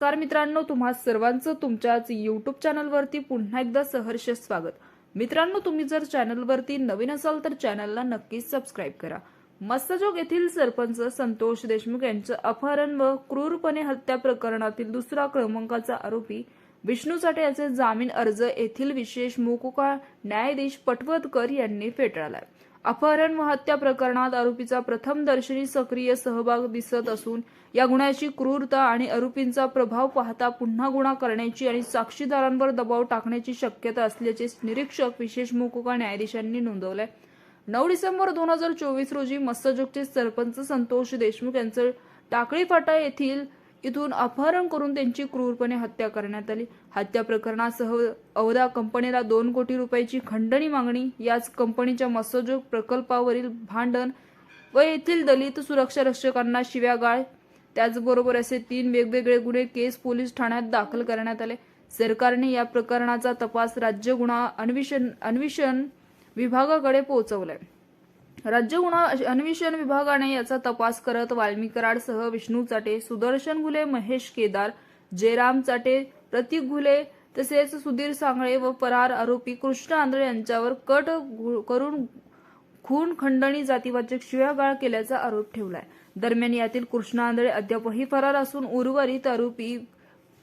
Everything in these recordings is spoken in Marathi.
नमस्कार मित्रांनो तुम्हा सर्वांचं तुमच्याच यूट्यूब चॅनलवरती पुन्हा एकदा सहर्ष स्वागत. मित्रांनो तुम्ही जर चॅनलवरती नवीन असाल तर चॅनलला नक्कीच सबस्क्राईब करा. मस्तजोग येथील सरपंच संतोष देशमुख यांचं अपहरण व क्रूरपणे हत्या प्रकरणातील दुसरा क्रमांकाचा आरोपी विष्णू साठे याचे जामीन अर्ज येथील विशेष मोकुका न्यायाधीश पटवर्धकर यांनी फेटाळलाय. अपहरण व हत्या प्रकरणात आरोपीचा प्रथम दर्शनी सक्रिय सहभाग दिसत असून या गुन्ह्याची क्रूरता आणि आरोपींचा प्रभाव पाहता पुन्हा गुन्हा करण्याची आणि साक्षीदारांवर दबाव टाकण्याची शक्यता असल्याचे निरीक्षक विशेष मुकुका न्यायाधीशांनी नोंदवलंय. नऊ डिसेंबर दोन हजार चोवीस रोजी मत्स्यजोगचे सरपंच संतोष देशमुख यांचं टाकळी फाटा येथील इथून अपहरण करून त्यांची क्रूरपणे हत्या करण्यात आली. हत्या प्रकरणासह अवधा कंपनीला दोन कोटी रुपयाची खंडणी मागणी याच कंपनीच्या मत्स्यजोग प्रकल्पावरील भांडण व येथील दलित सुरक्षा रक्षकांना शिव्यागाळ त्याचबरोबर असे तीन वेगवेगळे गुन्हे केस पोलीस ठाण्यात दाखल करण्यात आले. सरकारने या प्रकरणाचा तपास राज्य गुन्हा अन्वेषण अन्वेषण विभागाकडे पोहोचवलाय. राज्य गुन्हा अन्वेषण विभागाने याचा तपास करत वाल्मी कराडसह विष्णू चाटे सुदर्शन घुले महेश केदार जयराम चाटे प्रतीक घुले तसेच सुधीर सांगळे व फरार आरोपी कृष्ण आंधळे यांच्यावर कट करून खून खंडणी जातीवाचक शिव्यागाळ केल्याचा आरोप ठेवलाय. दरम्यान यातील कृष्ण आंधळे अद्यापही फरार असून उर्वरित आरोपी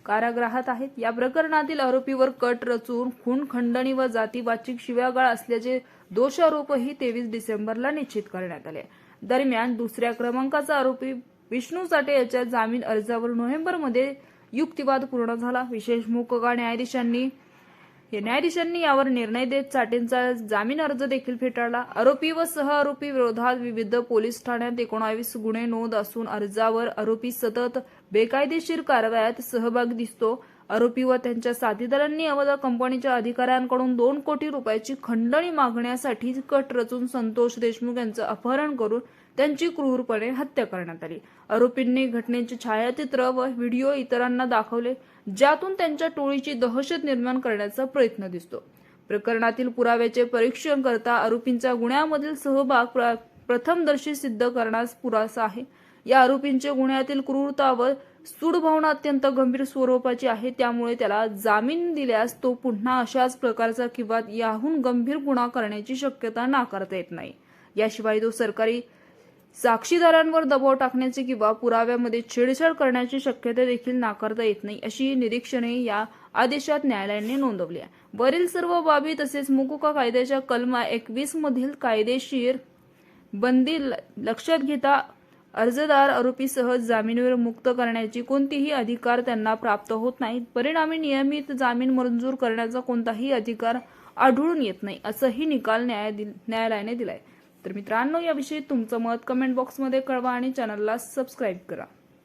कारागृहात आहेत. या प्रकरणातील आरोपीवर कट रचून खून खंडणी व जातीवाचिक शिव्यागाळ असल्याचे दोषारोपही तेवीस डिसेंबरला निश्चित करण्यात आले. दरम्यान दुसऱ्या क्रमांकाचा आरोपी विष्णू साठे याच्या जामीन अर्जावर नोव्हेंबरमध्ये युक्तिवाद पूर्ण झाला. विशेष मोकगा न्यायाधीशांनी हे न्यायाधीशांनी यावर निर्णय देत चाटेंचा जामीन अर्ज देखील फेटाळला. आरोपी व सह आरोपी विरोधात विविध पोलीस ठाण्यात एकोणावीस गुन्हे नोंद असून अर्जावर आरोपी सतत बेकायदेशीर कारवायात सहभाग दिसतो. आरोपी व त्यांच्या साथीदारांनी अवधा कंपनीच्या अधिकाऱ्यांकडून दोन कोटी रुपयाची खंडणी मागण्यासाठी कट रचून संतोष देशमुख यांचं अपहरण करून त्यांची क्रूरपणे हत्या करण्यात आली. आरोपींनी घटनेचे छायाचित्र व व्हिडिओ इतरांना दाखवले. ज्यातून त्यांच्या टोळीची दहशत निर्माण करण्याचा प्रयत्न दिसतो. प्रकरणातील पुराव्याचे परीक्षण करता आरोपींचा गुन्ह्यामधील सहभाग प्र- प्रथमदर्शी सिद्ध करण्यास पुरासा आहे. या आरोपींचे गुन्ह्यातील क्रूरता व सूड अत्यंत गंभीर स्वरूपाची आहे. त्यामुळे त्याला जामीन दिल्यास तो पुन्हा अशाच प्रकारचा किंवा याहून गंभीर गुन्हा करण्याची शक्यता नाकारता येत नाही. याशिवाय तो सरकारी साक्षीदारांवर दबाव टाकण्याचे किंवा पुराव्यामध्ये छेडछाड करण्याची शक्यता देखील नाकारता येत नाही अशी निरीक्षणे या आदेशात न्यायालयाने नोंदवली आहे. वरील सर्व बाबी तसेच मुकुका कायद्याच्या कलमा एकवीस मधील कायदेशीर बंदी ल- लक्षात घेता अर्जदार आरोपीसह जामीनवर मुक्त करण्याची कोणतीही अधिकार त्यांना प्राप्त होत नाहीत. परिणामी नियमित जामीन मंजूर करण्याचा कोणताही अधिकार आढळून येत नाही असंही निकाल न्यायालयाने दिलाय. तर मित्रांनो याविषयी तुमचं मत कमेंट बॉक्समध्ये कळवा आणि चॅनलला सबस्क्राईब करा.